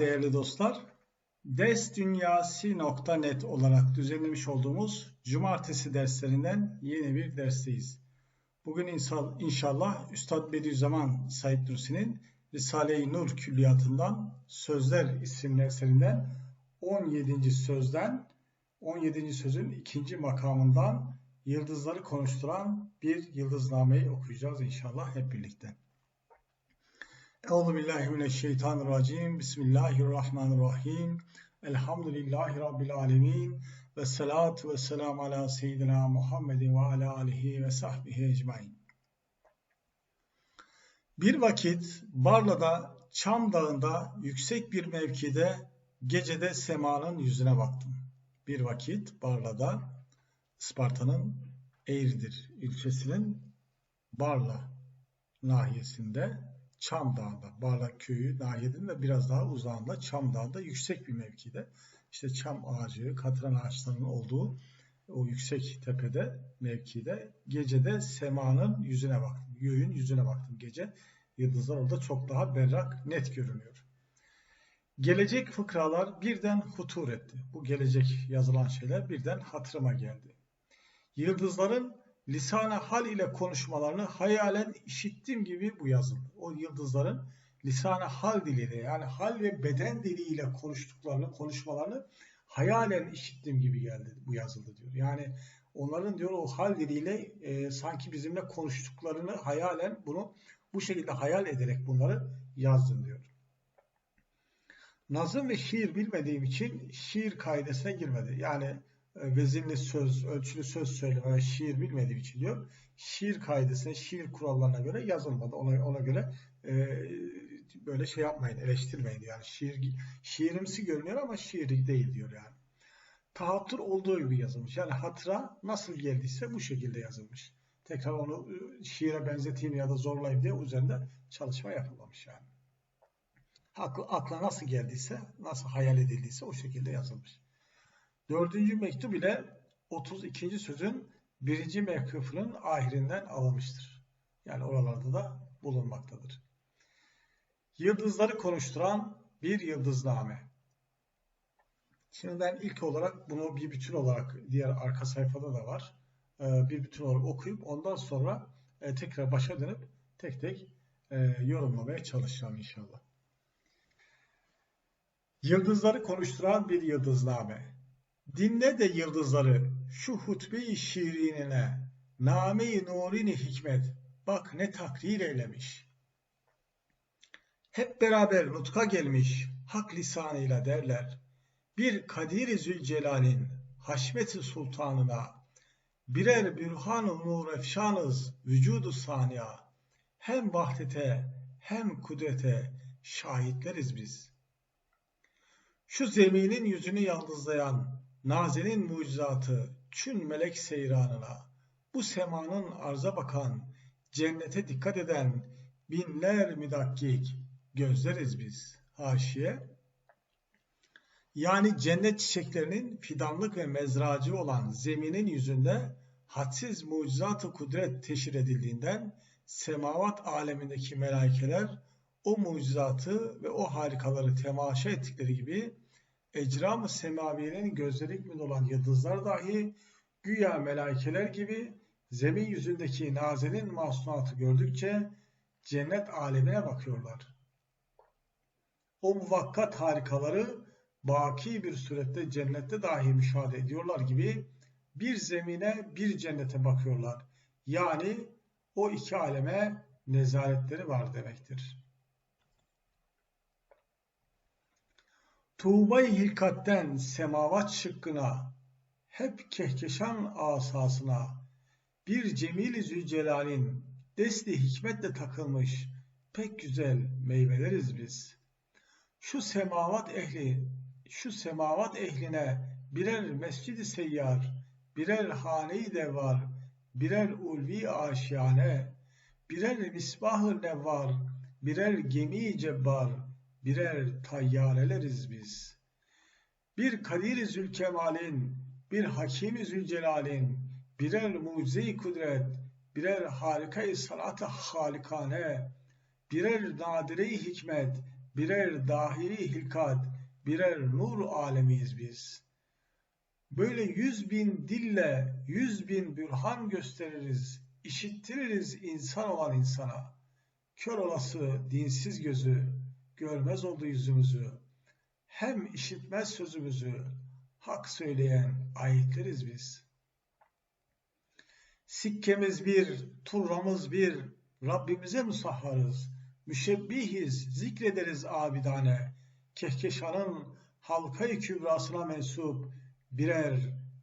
Değerli dostlar. Desdünyasi.net olarak düzenlemiş olduğumuz cumartesi derslerinden yeni bir dersteyiz. Bugün inşallah Üstad Bediüzzaman Said Nursi'nin Risale-i Nur Külliyatı'ndan Sözler isimli eserinden 17. sözden 17. sözün ikinci makamından yıldızları konuşturan bir yıldıznameyi okuyacağız inşallah hep birlikte. Euzu billahi mineşşeytanirracim. Bismillahirrahmanirrahim. Elhamdülillahi rabbil alamin ve salatu ve selam ala seyyidina Muhammedin ve ala alihi ve sahbihi ecmaîn. Bir vakit Barla'da Çam Dağı'nda yüksek bir mevkide gecede semanın yüzüne baktım. Bir vakit Barla'da Isparta'nın Eğridir ilçesinin Barla nahiyesinde Çam Dağı'nda, Barlak Köyü nahiyedin ve biraz daha uzağında Çam Dağı'nda yüksek bir mevkide. İşte çam ağacı, katran ağaçlarının olduğu o yüksek tepede, mevkide gecede semanın yüzüne baktım. Göğün yüzüne baktım gece. Yıldızlar orada çok daha berrak, net görünüyor. Gelecek fıkralar birden hutur etti. Bu gelecek yazılan şeyler birden hatırıma geldi. Yıldızların lisana hal ile konuşmalarını hayalen işittiğim gibi bu yazıldı. O yıldızların lisana hal diliyle yani hal ve beden diliyle konuştuklarını, konuşmalarını hayalen işittiğim gibi geldi bu yazıldı diyor. Yani onların diyor o hal diliyle e, sanki bizimle konuştuklarını hayalen bunu bu şekilde hayal ederek bunları yazdım diyor. Nazım ve şiir bilmediğim için şiir kaidesine girmedi. Yani vezinli söz, ölçülü söz söyleme ve şiir bilmediği için diyor. Şiir kaidesine, şiir kurallarına göre yazılmadı. Ona, ona göre e, böyle şey yapmayın, eleştirmeyin. Yani şiir, şiirimsi görünüyor ama şiiri değil diyor yani. Tahattür olduğu gibi yazılmış. Yani hatıra nasıl geldiyse bu şekilde yazılmış. Tekrar onu e, şiire benzeteyim ya da zorlayayım diye üzerinde çalışma yapılmamış yani. Akla, akla nasıl geldiyse, nasıl hayal edildiyse o şekilde yazılmış. Dördüncü mektup ile 32. sözün birinci mektufunun ahirinden alınmıştır. Yani oralarda da bulunmaktadır. Yıldızları konuşturan bir yıldızname. Şimdi ben ilk olarak bunu bir bütün olarak diğer arka sayfada da var. Ee, bir bütün olarak okuyup ondan sonra e, tekrar başa dönüp tek tek e, yorumlamaya çalışacağım inşallah. Yıldızları konuşturan bir yıldızname. Dinle de yıldızları şu hutbe-i şiirinine, name-i nurini hikmet, bak ne takrir eylemiş. Hep beraber nutka gelmiş, hak lisanıyla derler. Bir Kadir-i Zülcelal'in haşmet-i sultanına, birer bürhan-ı nur efşanız vücudu saniya, hem vahdete hem kudrete şahitleriz biz. Şu zeminin yüzünü yaldızlayan Nazenin mucizatı çün melek seyranına, bu semanın arza bakan, cennete dikkat eden binler müdakkik gözleriz biz. Haşiye. Yani cennet çiçeklerinin fidanlık ve mezracı olan zeminin yüzünde hadsiz mucizat-ı kudret teşhir edildiğinden semavat alemindeki melaikeler o mucizatı ve o harikaları temaşa ettikleri gibi ecram-ı semaviyenin gözleri hükmünde olan yıldızlar dahi güya melaikeler gibi zemin yüzündeki nazenin masnuatı gördükçe cennet alemine bakıyorlar. O muvakkat harikaları baki bir surette cennette dahi müşahede ediyorlar gibi bir zemine bir cennete bakıyorlar. Yani o iki aleme nezaretleri var demektir. Tuğba-i hilkatten semavat şıkkına, hep kehkeşan asasına, bir cemil-i zülcelalin desti hikmetle takılmış pek güzel meyveleriz biz. Şu semavat ehli, şu semavat ehline birer mescid-i seyyar, birer hane-i devar, birer ulvi aşiyane, birer misbah-ı nevvar, birer gemi-i cebbar, birer tayyareleriz biz. Bir Kadir-i Zülkemal'in, bir Hakim-i Zülcelal'in, birer mucize-i kudret, birer harika-i sanat-ı halikane, birer nadire-i hikmet, birer dahiri hilkat, birer nur alemiyiz biz. Böyle yüz bin dille, yüz bin bürhan gösteririz, işittiririz insan olan insana. Kör olası dinsiz gözü, görmez oldu yüzümüzü. Hem işitmez sözümüzü, hak söyleyen ayetleriz biz. Sikkemiz bir, turramız bir, Rabbimize musahharız. Müşebbihiz, zikrederiz abidane. Kehkeşanın halkayı kübrasına mensup birer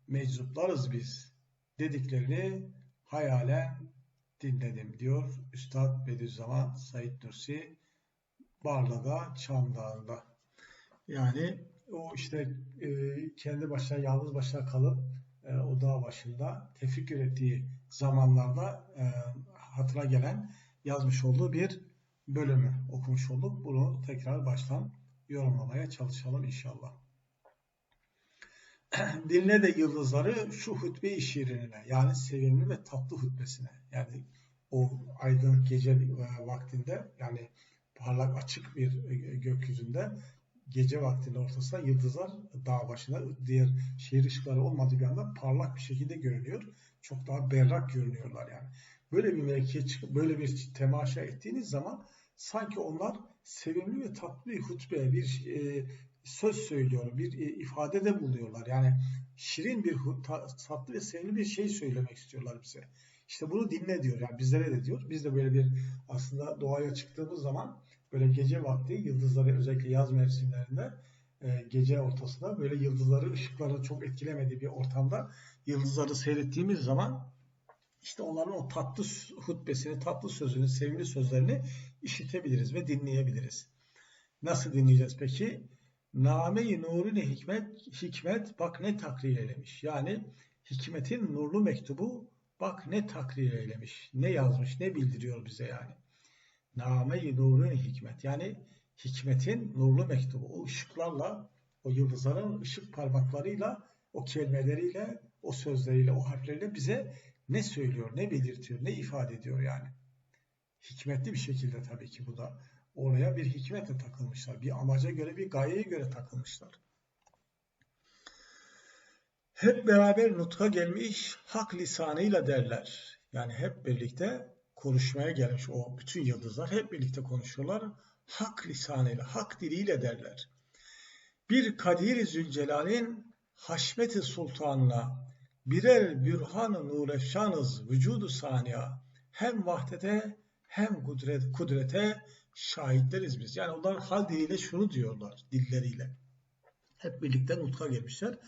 meczuplarız biz. Dediklerini hayalen dinledim diyor Üstad Bediüzzaman Said Nursi Barla'da, Çam Dağı'nda. Yani o işte e, kendi başına, yalnız başına kalıp e, o dağ başında tefekkür ettiği zamanlarda e, hatıra gelen yazmış olduğu bir bölümü okumuş olduk. Bunu tekrar baştan yorumlamaya çalışalım inşallah. Dinle de yıldızları şu hutbe-i şirinine yani sevimli ve tatlı hutbesine yani o aydınlık gece e, vaktinde yani parlak açık bir e, gökyüzünde gece vaktinde ortasında yıldızlar dağ başında diğer şehir ışıkları olmadığı bir anda parlak bir şekilde görünüyor. Çok daha berrak görünüyorlar yani. Böyle bir mevkiye çıkıp böyle bir temaşa ettiğiniz zaman sanki onlar sevimli ve tatlı bir hutbe, bir e, söz söylüyor, bir e, ifadede buluyorlar. Yani şirin bir tatlı ve sevimli bir şey söylemek istiyorlar bize. İşte bunu dinle diyor. Yani bizlere de diyor. Biz de böyle bir aslında doğaya çıktığımız zaman böyle gece vakti yıldızları özellikle yaz mevsimlerinde e, gece ortasında böyle yıldızları, ışıkları çok etkilemediği bir ortamda yıldızları seyrettiğimiz zaman işte onların o tatlı hutbesini, tatlı sözünü, sevimli sözlerini işitebiliriz ve dinleyebiliriz. Nasıl dinleyeceğiz peki? Name-i nurune hikmet, hikmet bak ne takrir eylemiş. Yani hikmetin nurlu mektubu bak ne takrir eylemiş, ne yazmış, ne bildiriyor bize yani. Name-i nurune hikmet yani hikmetin nurlu mektubu. O ışıklarla, o yıldızların ışık parmaklarıyla, o kelimeleriyle, o sözleriyle, o harfleriyle bize ne söylüyor, ne belirtiyor, ne ifade ediyor yani. Hikmetli bir şekilde tabii ki bu da. Oraya bir hikmetle takılmışlar. Bir amaca göre, bir gayeye göre takılmışlar. Hep beraber nutka gelmiş hak lisanıyla derler. Yani hep birlikte konuşmaya gelmiş o bütün yıldızlar hep birlikte konuşuyorlar. Hak lisanıyla, hak diliyle derler. Bir Kadir-i Zülcelal'in haşmeti sultanına birer bürhan-ı nurefşanız vücudu saniya hem vahdete hem kudret, kudrete şahitleriz biz. Yani onlar hal diliyle şunu diyorlar dilleriyle. Hep birlikte nutka gelmişler.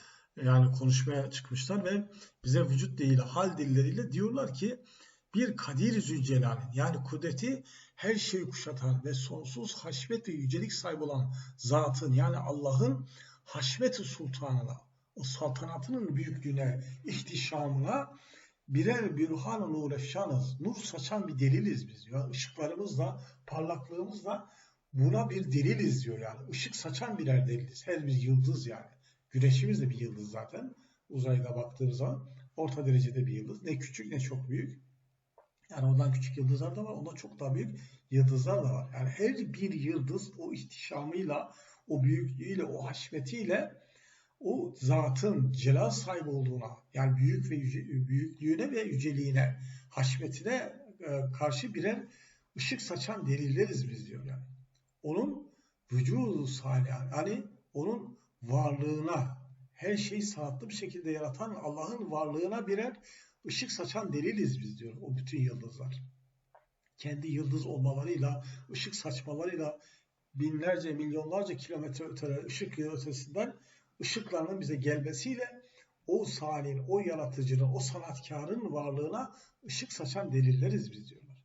Yani konuşmaya çıkmışlar ve bize vücut diliyle, hal dilleriyle diyorlar ki bir Kadir Zülcelal'in yani kudreti her şeyi kuşatan ve sonsuz haşmet ve yücelik sahibi olan zatın yani Allah'ın haşmeti sultanına, o saltanatının büyüklüğüne, ihtişamına birer bürhan-ı nur efşanız. Nur saçan bir deliliz biz diyor. Işıklarımızla, parlaklığımızla buna bir deliliz diyor yani. Işık saçan birer deliliz. Her bir yıldız yani. Güneşimiz de bir yıldız zaten. Uzayda baktığımız zaman orta derecede bir yıldız. Ne küçük ne çok büyük. Yani ondan küçük yıldızlar da var. Ondan çok daha büyük yıldızlar da var. Yani her bir yıldız o ihtişamıyla, o büyüklüğüyle, o haşmetiyle o zatın celal sahibi olduğuna yani büyük ve yüce, büyüklüğüne ve yüceliğine, haşmetine e, karşı birer ışık saçan delilleriz biz diyor yani. Onun vücudu salih yani onun varlığına her şeyi sanatlı bir şekilde yaratan Allah'ın varlığına birer ışık saçan deliliz biz diyor o bütün yıldızlar. Kendi yıldız olmalarıyla, ışık saçmalarıyla binlerce, milyonlarca kilometre ötede, ışık yılı ötesinden ışıklarının bize gelmesiyle o saniyenin, o yaratıcının, o sanatkarın varlığına ışık saçan delilleriz biz diyorlar.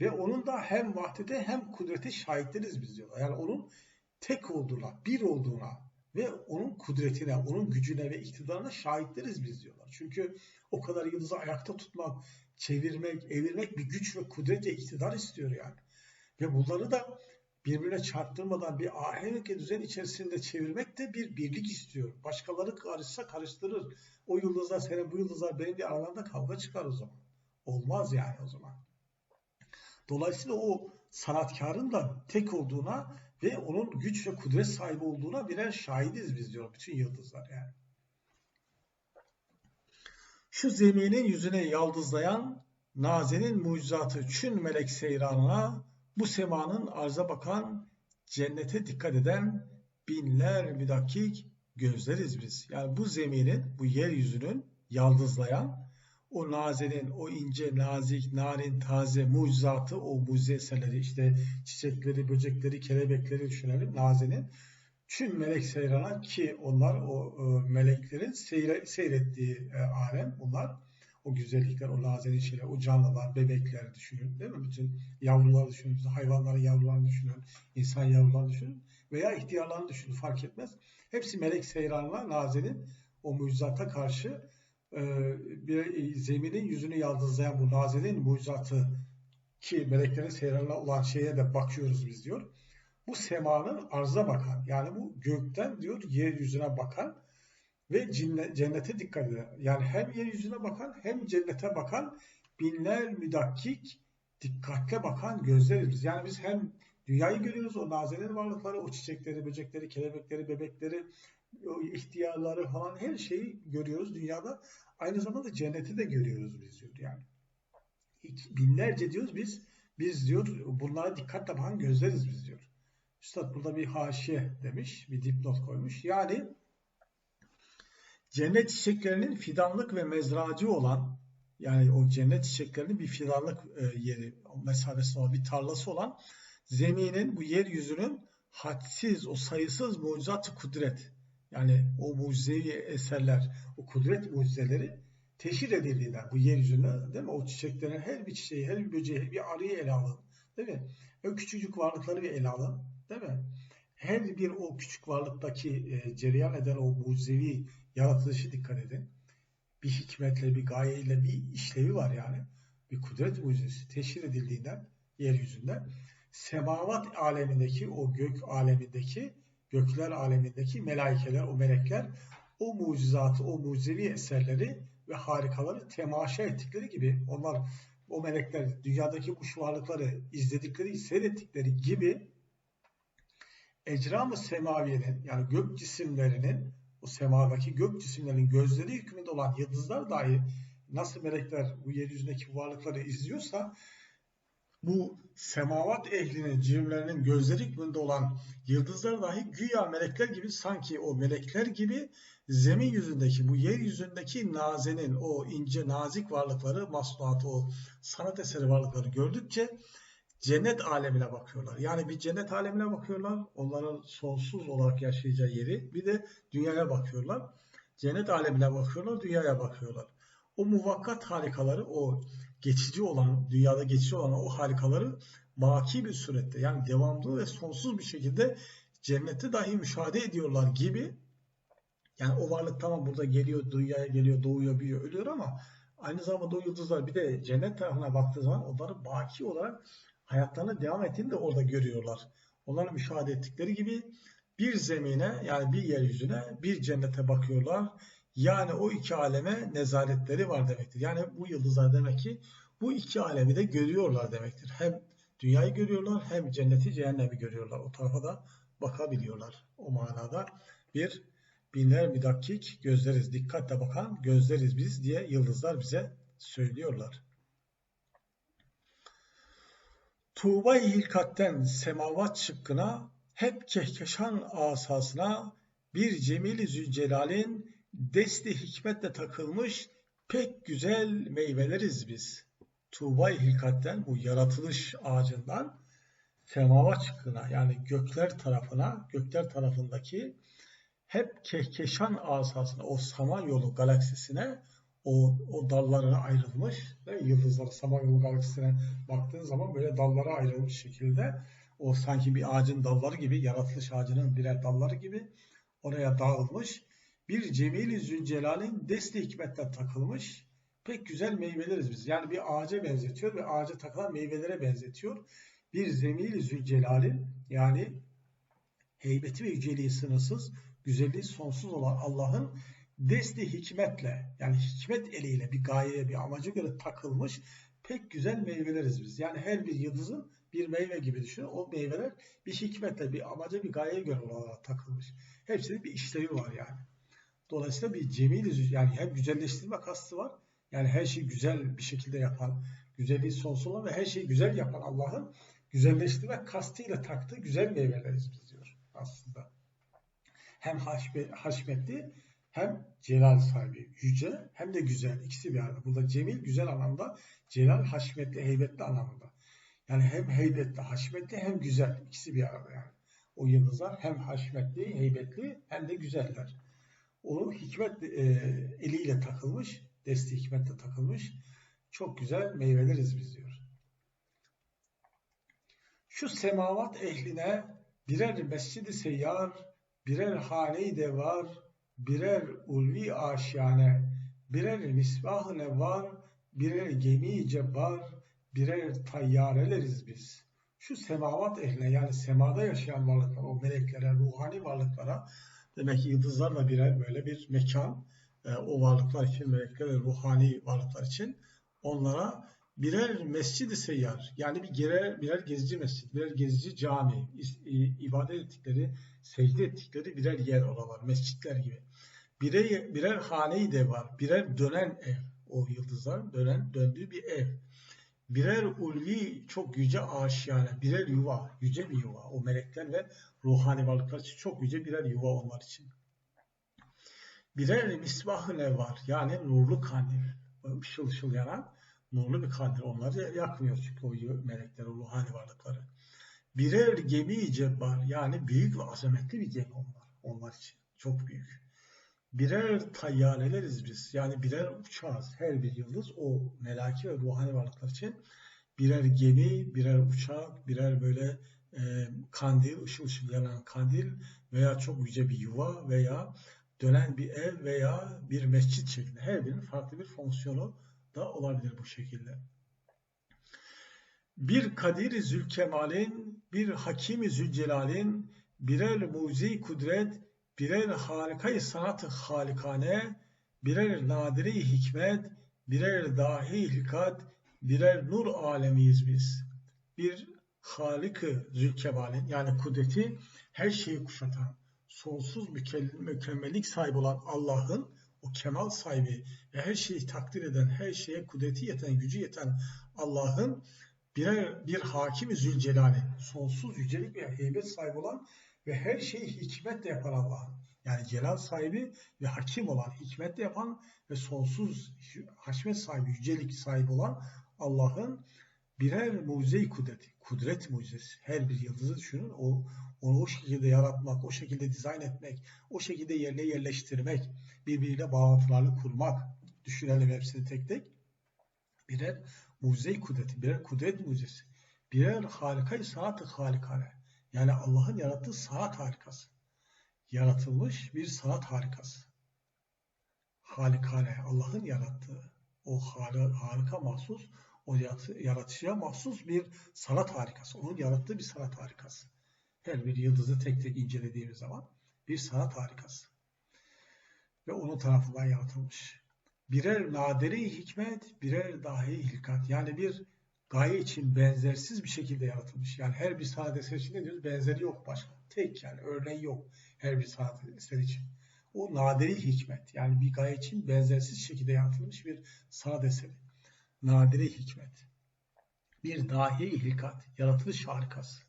Ve onun da hem vahdete hem kudrete şahitleriz biz diyorlar. Yani onun tek olduğuna, bir olduğuna ve onun kudretine, onun gücüne ve iktidarına şahitleriz biz diyorlar. Çünkü o kadar yıldızı ayakta tutmak, çevirmek, evirmek bir güç ve kudret ve iktidar istiyor yani. Ve bunları da birbirine çarptırmadan bir ahenk düzen içerisinde çevirmek de bir birlik istiyor. Başkaları karışsa karıştırır. O yıldızlar senin bu yıldızlar benim bir aralarında kavga çıkar o zaman. Olmaz yani o zaman. Dolayısıyla o sanatkarın da tek olduğuna ve onun güç ve kudret sahibi olduğuna birer şahidiz biz diyor bütün yıldızlar yani. Şu zeminin yüzüne yaldızlayan Naze'nin mucizatı çün melek seyranına bu semanın arza bakan cennete dikkat eden binler müdakik gözleriz biz. Yani bu zeminin, bu yeryüzünün yaldızlayan o nazenin, o ince, nazik, narin, taze mucizatı, o mucize eserleri, işte çiçekleri, böcekleri, kelebekleri düşünelim nazenin. Çün melek seyrana ki onlar o e, meleklerin seyre, seyrettiği e, alem bunlar. O güzellikler, o nazenin şeyler, o canlılar, bebekler düşünün değil mi? Bütün yavruları düşünün, hayvanların yavrularını düşünün, insan yavrularını düşünün veya ihtiyarlarını düşünün fark etmez. Hepsi melek seyranla nazenin o mucizata karşı e, bir zeminin yüzünü yaldızlayan bu nazenin mucizatı ki meleklerin seyranla olan şeye de bakıyoruz biz diyor. Bu semanın arza bakan yani bu gökten diyor yeryüzüne bakan ve cennete dikkat eden. Yani hem yeryüzüne bakan hem cennete bakan binler müdakkik dikkatle bakan gözleriz. Yani biz hem dünyayı görüyoruz o nazenin varlıkları, o çiçekleri, böcekleri, kelebekleri, bebekleri, o ihtiyarları falan her şeyi görüyoruz dünyada. Aynı zamanda cenneti de görüyoruz biz diyor yani. Binlerce diyoruz biz, biz diyor bunlara dikkatle bakan gözleriz biz diyor. Üstad burada bir haşiye demiş, bir dipnot koymuş. Yani cennet çiçeklerinin fidanlık ve mezracı olan yani o cennet çiçeklerinin bir fidanlık e, yeri, mesafesinde olan bir tarlası olan zeminin, bu yeryüzünün hadsiz, o sayısız mucizat kudret yani o mucizevi eserler, o kudret mucizeleri teşhir edildiğinden bu yeryüzünde değil mi? O çiçeklerin her bir çiçeği, her bir böceği, bir arıyı ele alın. Değil mi? O küçücük varlıkları bir ele alın. Değil mi? Her bir o küçük varlıktaki e, cereyan eden o mucizevi yaratılışı dikkat edin. Bir hikmetle, bir gayeyle bir işlevi var yani. Bir kudret mucizesi teşhir edildiğinden yeryüzünde semavat alemindeki o gök alemindeki gökler alemindeki melaikeler, o melekler o mucizatı, o mucizevi eserleri ve harikaları temaşa ettikleri gibi onlar o melekler dünyadaki bu varlıkları izledikleri, seyrettikleri gibi ecram-ı semaviyenin yani gök cisimlerinin o semadaki gök cisimlerinin gözleri hükmünde olan yıldızlar dahi nasıl melekler bu yeryüzündeki varlıkları izliyorsa bu semavat ehlinin, cimlerinin gözleri hükmünde olan yıldızlar dahi güya melekler gibi sanki o melekler gibi zemin yüzündeki, bu yeryüzündeki nazenin, o ince nazik varlıkları, masnuatı, o sanat eseri varlıkları gördükçe cennet alemine bakıyorlar. Yani bir cennet alemine bakıyorlar, onların sonsuz olarak yaşayacağı yeri, bir de dünyaya bakıyorlar. Cennet alemine bakıyorlar, dünyaya bakıyorlar. O muvakkat harikaları, o geçici olan, dünyada geçici olan o harikaları baki bir surette yani devamlı ve sonsuz bir şekilde cenneti dahi müşahede ediyorlar gibi yani o varlık tamam burada geliyor, dünyaya geliyor, doğuyor, büyüyor, ölüyor ama aynı zamanda o yıldızlar bir de cennet tarafına baktığı zaman onları baki olarak hayatlarına devam ettiğini de orada görüyorlar. Onları müşahede ettikleri gibi bir zemine yani bir yeryüzüne bir cennete bakıyorlar yani o iki aleme nezaretleri var demektir. Yani bu yıldızlar demek ki bu iki alemi de görüyorlar demektir. Hem dünyayı görüyorlar hem cenneti cehennemi görüyorlar. O tarafa da bakabiliyorlar. O manada bir binler müdakkik gözleriz, dikkatle bakan gözleriz biz diye yıldızlar bize söylüyorlar. Tuğba-i hilkatten semavat şıkkına hep kehkeşan asasına bir cemil Zülcelal'in desti hikmetle takılmış pek güzel meyveleriz biz. Tuğba-i Hilkat'ten bu yaratılış ağacından semava çıkına yani gökler tarafına, gökler tarafındaki hep kehkeşan asasına, o Samanyolu galaksisine o, o dallarına ayrılmış ve yıldızları Samanyolu galaksisine baktığın zaman böyle dallara ayrılmış şekilde o sanki bir ağacın dalları gibi, yaratılış ağacının birer dalları gibi oraya dağılmış bir Cemil-i Zülcelal'in desti hikmetten takılmış pek güzel meyveleriz biz. Yani bir ağaca benzetiyor ve ağaca takılan meyvelere benzetiyor. Bir Zemil-i Zülcelal'in yani heybeti ve yüceliği sınırsız, güzelliği sonsuz olan Allah'ın desti hikmetle yani hikmet eliyle bir gayeye bir amaca göre takılmış pek güzel meyveleriz biz. Yani her bir yıldızın Bir meyve gibi düşünün. O meyveler bir hikmetle, bir amaca, bir gayeye göre olarak takılmış. Hepsinin bir işlevi var yani. Dolayısıyla bir cemil yani hem güzelleştirme kastı var. Yani her şeyi güzel bir şekilde yapan, güzelliği sonsuz olan ve her şeyi güzel yapan Allah'ın güzelleştirme kastıyla taktığı güzel meyveleriz biz diyor aslında. Hem haşmetli hem celal sahibi, yüce hem de güzel. ikisi bir arada. Burada cemil güzel anlamda, celal haşmetli, heybetli anlamında. Yani hem heybetli, haşmetli hem güzel. ikisi bir arada yani. O yıldızlar hem haşmetli, heybetli hem de güzeller. O hikmet e, eliyle takılmış, desti hikmetle takılmış. Çok güzel meyveleriz biz diyor. Şu semavat ehline birer mescidi seyyar, birer hane-i devar, birer ulvi aşiyane, birer misbah-ı var, birer gemi cebbar, birer tayyareleriz biz. Şu semavat ehline yani semada yaşayan varlıklar, o meleklere, ruhani varlıklara demek ki yıldızlar da birer böyle bir mekan, e, o varlıklar için, melekler ve ruhani varlıklar için onlara birer mescid-i seyyar yani bir birer, birer gezici mescid, birer gezici cami, ibadet ettikleri, secde ettikleri birer yer oralar, mescitler gibi. Birer, birer hane-i de var, birer dönen ev, o yıldızlar dönen, döndüğü bir ev. Birer ulvi çok yüce aşiyane, birer yuva, yüce bir yuva. O melekler ve ruhani varlıklar için çok yüce birer yuva onlar için. Birer misbah-ı var, yani nurlu kandil, ışıl ışıl yanan nurlu bir kandil. Onları yakmıyor çünkü o melekler, o ruhani varlıkları. Birer gemi cebbar yani büyük ve azametli bir gemi onlar. Onlar için. Çok büyük. Birer tayyareleriz biz. Yani birer uçağız. Her bir yıldız o melaki ve ruhani varlıklar için birer gemi, birer uçak, birer böyle e, kandil, ışıl ışıl yanan kandil veya çok yüce bir yuva veya dönen bir ev veya bir mescit şeklinde. Her birinin farklı bir fonksiyonu da olabilir bu şekilde. Bir Kadir-i Zülkemal'in, bir Hakim-i Zülcelal'in, birer muzi kudret, birer harikayı sanat-ı halikane, birer nadire hikmet, birer dahi hilkat, birer nur alemiyiz biz. Bir Halik-ı Zülkemal'in yani kudreti her şeyi kuşatan, sonsuz mükemmellik sahibi olan Allah'ın o kemal sahibi ve her şeyi takdir eden, her şeye kudreti yeten, gücü yeten Allah'ın birer bir hakimi zülcelali, sonsuz yücelik ve heybet sahibi olan ve her şeyi hikmetle yapan Allah'ın. Yani celal sahibi ve hakim olan, hikmetle yapan ve sonsuz haşmet sahibi, yücelik sahibi olan Allah'ın birer mucize kudreti, kudret mucizesi. Her bir yıldızı düşünün, o onu o şekilde yaratmak, o şekilde dizayn etmek, o şekilde yerine yerleştirmek, birbiriyle bağlantılarını kurmak, düşünelim hepsini tek tek. Birer mucize kudreti, birer kudret mucizesi, birer harikayı sanat-ı halikane. Yani Allah'ın yarattığı sanat harikası. Yaratılmış bir sanat harikası. Halikane, Allah'ın yarattığı o harika mahsus, o yaratışa mahsus bir sanat harikası. Onun yarattığı bir sanat harikası. Her bir yıldızı tek tek incelediğimiz zaman bir sanat harikası. Ve onun tarafından yaratılmış. Birer naderi hikmet, birer dahi hilkat. Yani bir gaye için benzersiz bir şekilde yaratılmış. Yani her bir sanat eseri için ne diyoruz? Benzeri yok başka. Tek yani örneği yok her bir sanat eseri için. O naderi hikmet. Yani bir gaye için benzersiz şekilde yaratılmış bir sanat eseri. Naderi hikmet. Bir dahi hilkat. Yaratılış harikası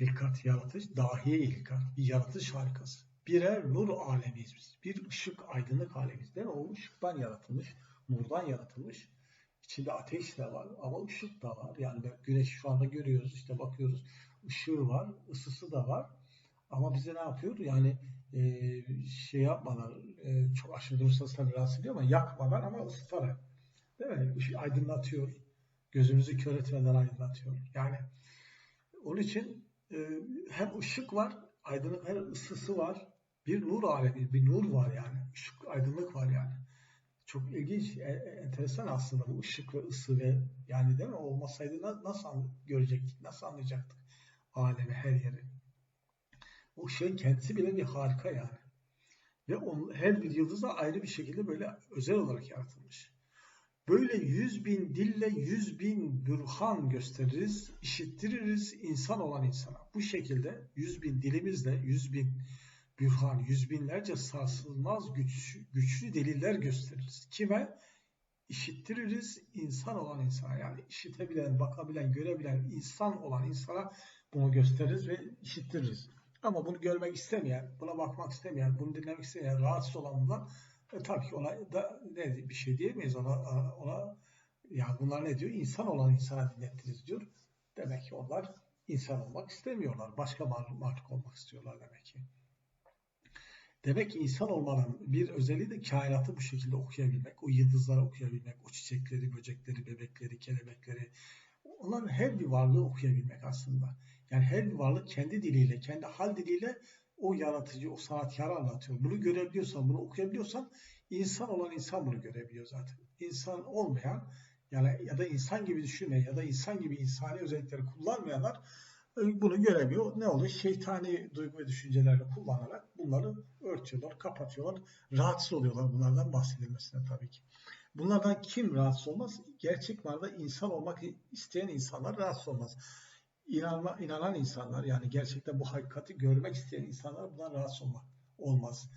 hilkat, yaratış, dahiye hilkat, bir yaratış harikası. Birer nur alemiyiz biz. Bir ışık, aydınlık alemiyiz. Değil mi? O ışıktan yaratılmış, nurdan yaratılmış. İçinde ateş de var ama ışık da var. Yani güneş şu anda görüyoruz, işte bakıyoruz. Işığı var, ısısı da var. Ama bize ne yapıyor? Yani e, şey yapmadan, e, çok aşırı durursa rahatsız ediyor ama yakmadan ama ısıtarak. Değil mi? Işığı aydınlatıyor. Gözümüzü kör etmeden aydınlatıyor. Yani onun için e, hem ışık var, aydınlık hem ısısı var. Bir nur alemi, bir nur var yani. Işık, aydınlık var yani. Çok ilginç, e, e, enteresan aslında bu ışık ve ısı ve yani değil mi? Olmasaydı nasıl görecektik, nasıl anlayacaktık alemi, her yeri. O şeyin kendisi bile bir harika yani. Ve on, her bir yıldız da ayrı bir şekilde böyle özel olarak yaratılmış. Böyle yüz bin dille yüz bin bürhan gösteririz, işittiririz insan olan insana. Bu şekilde yüz bin dilimizle yüz bin bürhan, yüz binlerce sarsılmaz güç, güçlü deliller gösteririz. Kime? İşittiririz insan olan insana. Yani işitebilen, bakabilen, görebilen insan olan insana bunu gösteririz ve işittiririz. Ama bunu görmek istemeyen, buna bakmak istemeyen, bunu dinlemek istemeyen, rahatsız olan e, tabii ki ona da ne bir şey diyemeyiz ona ona ya bunlar ne diyor? İnsan olan insana dinlettiriz diyor. Demek ki onlar insan olmak istemiyorlar. Başka mahluk olmak istiyorlar demek ki. Demek ki insan olmanın bir özelliği de kainatı bu şekilde okuyabilmek, o yıldızları okuyabilmek, o çiçekleri, böcekleri, bebekleri, kelebekleri, onların her bir varlığı okuyabilmek aslında. Yani her bir varlık kendi diliyle, kendi hal diliyle o yaratıcı, o sanatkarı anlatıyor. Bunu görebiliyorsan, bunu okuyabiliyorsan insan olan insan bunu görebiliyor zaten. İnsan olmayan yani ya da insan gibi düşünmeyen ya da insan gibi insani özellikleri kullanmayanlar bunu göremiyor. Ne oluyor? Şeytani duygu ve düşüncelerle kullanarak bunları örtüyorlar, kapatıyorlar. Rahatsız oluyorlar bunlardan bahsedilmesine tabii ki. Bunlardan kim rahatsız olmaz? Gerçek manada insan olmak isteyen insanlar rahatsız olmaz inanma, inanan insanlar yani gerçekten bu hakikati görmek isteyen insanlar bundan rahatsız olmak olmaz.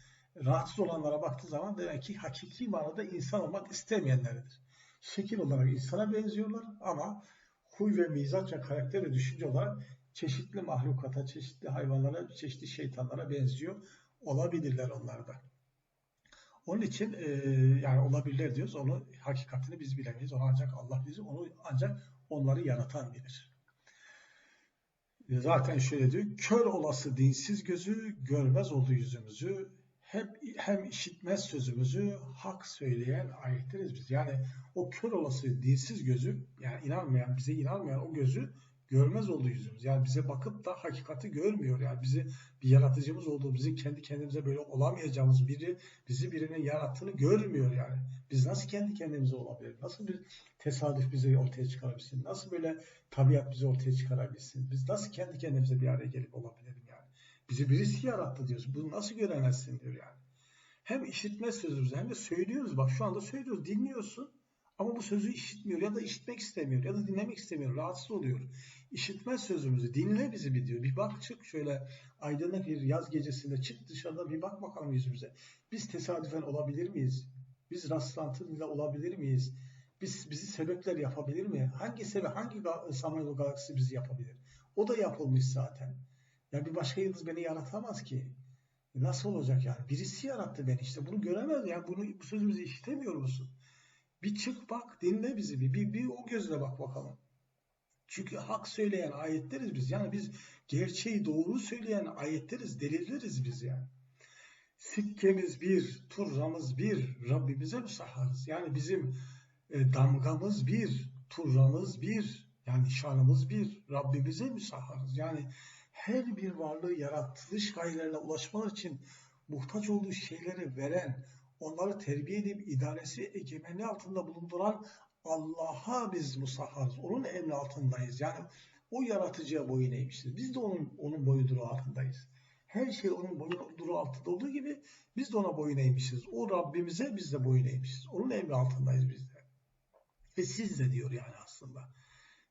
Rahatsız olanlara baktığı zaman demek ki hakiki manada insan olmak istemeyenleridir. Şekil olarak insana benziyorlar ama huy ve mizaç ve karakter ve düşünce olarak çeşitli mahlukata, çeşitli hayvanlara, çeşitli şeytanlara benziyor olabilirler onlar da. Onun için e, yani olabilirler diyoruz. Onu hakikatini biz bilemeyiz. Onu ancak Allah bilir. Onu ancak onları yaratan bilir. Zaten şöyle diyor, kör olası dinsiz gözü görmez oldu yüzümüzü, hem, hem işitmez sözümüzü hak söyleyen ayetleriz biz. Yani o kör olası dinsiz gözü, yani inanmayan, bize inanmayan o gözü görmez oldu yüzümüz. Yani bize bakıp da hakikati görmüyor. Yani bizi bir yaratıcımız olduğu, bizim kendi kendimize böyle olamayacağımız biri, bizi birinin yarattığını görmüyor yani. Biz nasıl kendi kendimize olabilir? Nasıl bir tesadüf bizi ortaya çıkarabilsin? Nasıl böyle tabiat bizi ortaya çıkarabilsin? Biz nasıl kendi kendimize bir araya gelip olabilirim yani? Bizi birisi yarattı diyoruz. Bunu nasıl göremezsin diyor yani. Hem işitme sözümüzü hem de söylüyoruz. Bak şu anda söylüyoruz. Dinliyorsun. Ama bu sözü işitmiyor ya da işitmek istemiyor ya da dinlemek istemiyor. Rahatsız oluyor. İşitmez sözümüzü. Dinle bizi bir diyor. Bir bak çık şöyle aydınlık bir yaz gecesinde çık dışarıda bir bak bakalım yüzümüze. Biz tesadüfen olabilir miyiz? Biz rastlantıyla olabilir miyiz? Biz bizi sebepler yapabilir mi? Hangi sebep, hangi Samanyolu galaksisi bizi yapabilir? O da yapılmış zaten. Ya bir başka yıldız beni yaratamaz ki. Nasıl olacak yani? Birisi yarattı beni işte. Bunu göremez yani. Bunu, bu sözümüzü işitemiyor musun? Bir çık bak dinle bizi bir, bir, bir o gözle bak bakalım. Çünkü hak söyleyen ayetleriz biz. Yani biz gerçeği doğru söyleyen ayetleriz, delilleriz biz yani. Sikkemiz bir, turramız bir, Rabbimize müsaharız. Yani bizim e, damgamız bir, turramız bir, yani şanımız bir, Rabbimize müsaharız. Yani her bir varlığı yaratılış gayelerine ulaşmalar için muhtaç olduğu şeyleri veren, onları terbiye edip idaresi egemenliği altında bulunduran Allah'a biz musaharız. Onun emri altındayız. Yani o yaratıcıya boyun eğmişiz. Biz de onun onun boyunduruğu altındayız. Her şey onun boyunduruğu altında olduğu gibi biz de ona boyun eğmişiz. O Rabbimize biz de boyun eğmişiz. Onun emri altındayız biz de. Ve siz de diyor yani aslında.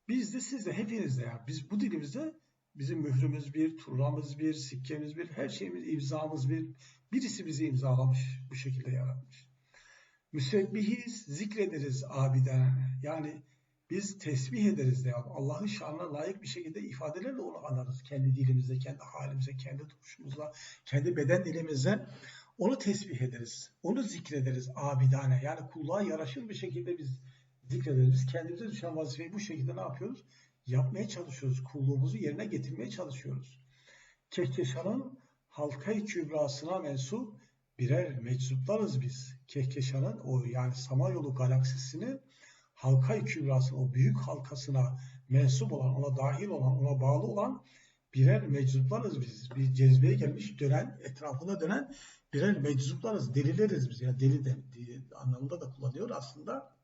Biz de siz de hepiniz de yani. Biz bu dilimizde bizim mührümüz bir, turramız bir, sikkemiz bir, her şeyimiz imzamız bir. Birisi bizi imzalamış, bu şekilde yaratmış. Müsebbihiz, zikrederiz abiden. Yani biz tesbih ederiz de Allah'ın şanına layık bir şekilde ifadelerle onu anarız. Kendi dilimizde, kendi halimize, kendi duruşumuzla, kendi beden dilimizle onu tesbih ederiz. Onu zikrederiz abidane. Yani kulluğa yaraşır bir şekilde biz zikrederiz. Biz kendimize düşen vazifeyi bu şekilde ne yapıyoruz? Yapmaya çalışıyoruz. Kulluğumuzu yerine getirmeye çalışıyoruz. Kehkeşan'ın halkayı kübrasına mensup birer meczuplarız biz. Kehkeşan'ın o yani Samanyolu galaksisinin halkayı kübrasının o büyük halkasına mensup olan, ona dahil olan, ona bağlı olan birer meczuplarız biz. Bir cezbeye gelmiş dönen, etrafına dönen birer meczuplarız, delileriz biz. Yani deli de, anlamında da kullanıyor aslında.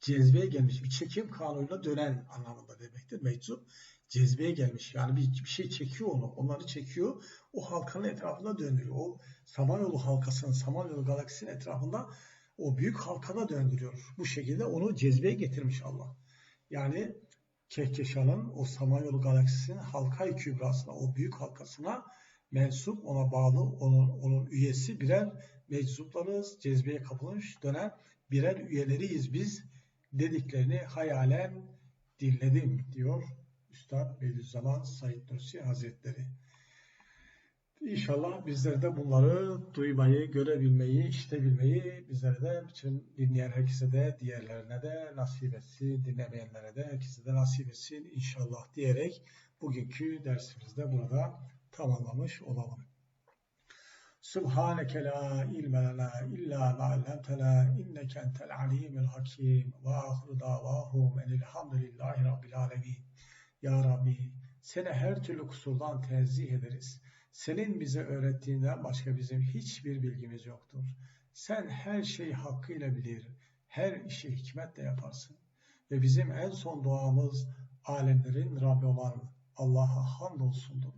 Cezbeye gelmiş bir çekim kanunuyla dönen anlamında demektir meczup cezbeye gelmiş. Yani bir, bir şey çekiyor onu. Onları çekiyor. O halkanın etrafında dönüyor. O Samanyolu halkasının, Samanyolu galaksisinin etrafında o büyük halkana döndürüyor. Bu şekilde onu cezbeye getirmiş Allah. Yani Kehkeşan'ın o Samanyolu galaksisinin halkay kübrasına, o büyük halkasına mensup, ona bağlı, onun, onun üyesi birer meczuplarız, cezbeye kapılmış dönen birer üyeleriyiz biz dediklerini hayalen dinledim diyor Üstad Bediüzzaman Said Nursi Hazretleri. İnşallah bizler de bunları duymayı, görebilmeyi, işitebilmeyi bizlere de bütün dinleyen herkese de diğerlerine de nasip etsin, dinlemeyenlere de herkese de nasip etsin inşallah diyerek bugünkü dersimizde burada tamamlamış olalım. Subhaneke la ilme lena illa ma allamtena inneke entel alimul hakim ve ahiru davahum enilhamdülillahi rabbil alemin. Ya Rabbi seni her türlü kusurdan tenzih ederiz. Senin bize öğrettiğinden başka bizim hiçbir bilgimiz yoktur. Sen her şeyi hakkıyla bilir, her işi hikmetle yaparsın. Ve bizim en son duamız alemlerin Rabbi olan Allah'a hamdolsundur.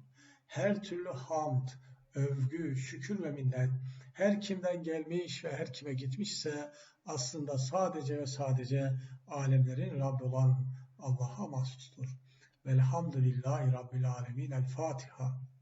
Her türlü hamd, övgü, şükür ve minnet her kimden gelmiş ve her kime gitmişse aslında sadece ve sadece alemlerin Rabbi olan Allah'a mahsustur. Velhamdülillahi Rabbil Alemin. El Fatiha.